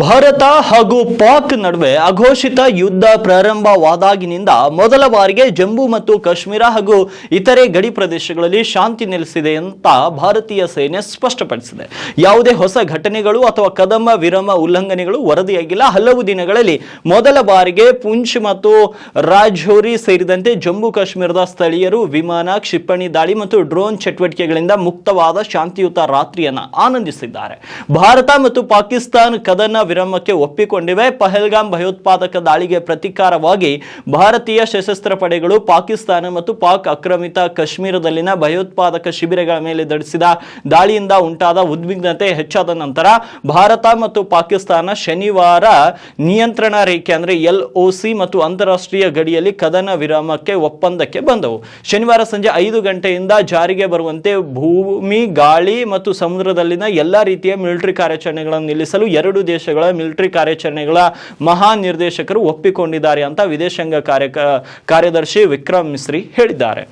ಭಾರತ ಹಾಗೂ ಪಾಕ್ ನಡುವೆ ಅಘೋಷಿತ ಯುದ್ಧ ಪ್ರಾರಂಭವಾದಾಗಿನಿಂದ ಮೊದಲ ಬಾರಿಗೆ ಜಮ್ಮು ಮತ್ತು ಕಾಶ್ಮೀರ ಹಾಗೂ ಇತರೆ ಗಡಿ ಪ್ರದೇಶಗಳಲ್ಲಿ ಶಾಂತಿ ನೆಲೆಸಿದೆ ಅಂತ ಭಾರತೀಯ ಸೇನೆ ಸ್ಪಷ್ಟಪಡಿಸಿದೆ. ಯಾವುದೇ ಹೊಸ ಘಟನೆಗಳು ಅಥವಾ ಕದಮ, ವಿರಮ, ಉಲ್ಲಂಘನೆಗಳು ವರದಿಯಾಗಿಲ್ಲ. ಹಲವು ದಿನಗಳಲ್ಲಿ ಮೊದಲ ಬಾರಿಗೆ ಪುಂಚ್ ಮತ್ತು ರಾಜೌರಿ ಸೇರಿದಂತೆ ಜಮ್ಮು ಕಾಶ್ಮೀರದ ಸ್ಥಳೀಯರು ವಿಮಾನ, ಕ್ಷಿಪಣಿ, ದಾಳಿ ಮತ್ತು ಡ್ರೋನ್ ಚಟುವಟಿಕೆಗಳಿಂದ ಮುಕ್ತವಾದ ಶಾಂತಿಯುತ ರಾತ್ರಿಯನ್ನು ಆನಂದಿಸಿದ್ದಾರೆ. ಭಾರತ ಮತ್ತು ಪಾಕಿಸ್ತಾನ ಕದನ ವಿರಾಮಕ್ಕೆ ಒಪ್ಪಿಕೊಂಡಿವೆ. ಪಹಲ್ಗಾಮ್ ಭಯೋತ್ಪಾದಕ ದಾಳಿಗೆ ಪ್ರತೀಕಾರವಾಗಿ ಭಾರತೀಯ ಸಶಸ್ತ್ರ ಪಡೆಗಳು ಪಾಕಿಸ್ತಾನ ಮತ್ತು ಪಾಕ್ ಆಕ್ರಮಿತ ಕಾಶ್ಮೀರದಲ್ಲಿನ ಭಯೋತ್ಪಾದಕ ಶಿಬಿರಗಳ ಮೇಲೆ ನಡೆಸಿದ ದಾಳಿಯಿಂದ ಉಂಟಾದ ಉದ್ವಿಗ್ನತೆ ಹೆಚ್ಚಾದ ನಂತರ ಭಾರತ ಮತ್ತು ಪಾಕಿಸ್ತಾನ ಶನಿವಾರ ನಿಯಂತ್ರಣ ರೇಖೆ ಅಂದ್ರೆ ಎಲ್ ಸಿ ಮತ್ತು ಅಂತಾರಾಷ್ಟ್ರೀಯ ಗಡಿಯಲ್ಲಿ ಕದನ ವಿರಾಮಕ್ಕೆ ಒಪ್ಪಂದಕ್ಕೆ ಬಂದವು. ಶನಿವಾರ ಸಂಜೆ ಐದು ಗಂಟೆಯಿಂದ ಜಾರಿಗೆ ಬರುವಂತೆ ಭೂಮಿ, ಗಾಳಿ ಮತ್ತು ಸಮುದ್ರದಲ್ಲಿನ ಎಲ್ಲಾ ರೀತಿಯ ಮಿಲಿಟರಿ ಕಾರ್ಯಾಚರಣೆಗಳನ್ನು ನಿಲ್ಲಿಸಲು ಎರಡು ದೇಶಗಳ ಮಿಲಿಟರಿ ಕಾರ್ಯಾಚರಣೆಗಳ ಮಹಾ ನಿರ್ದೇಶಕರು ಒಪ್ಪಿಕೊಂಡಿದ್ದಾರೆ ಅಂತ ವಿದೇಶಾಂಗ ಕಾರ್ಯ ಕಾರ್ಯದರ್ಶಿ ವಿಕ್ರಮ್ ಮಿಸ್ರಿ ಹೇಳಿದ್ದಾರೆ.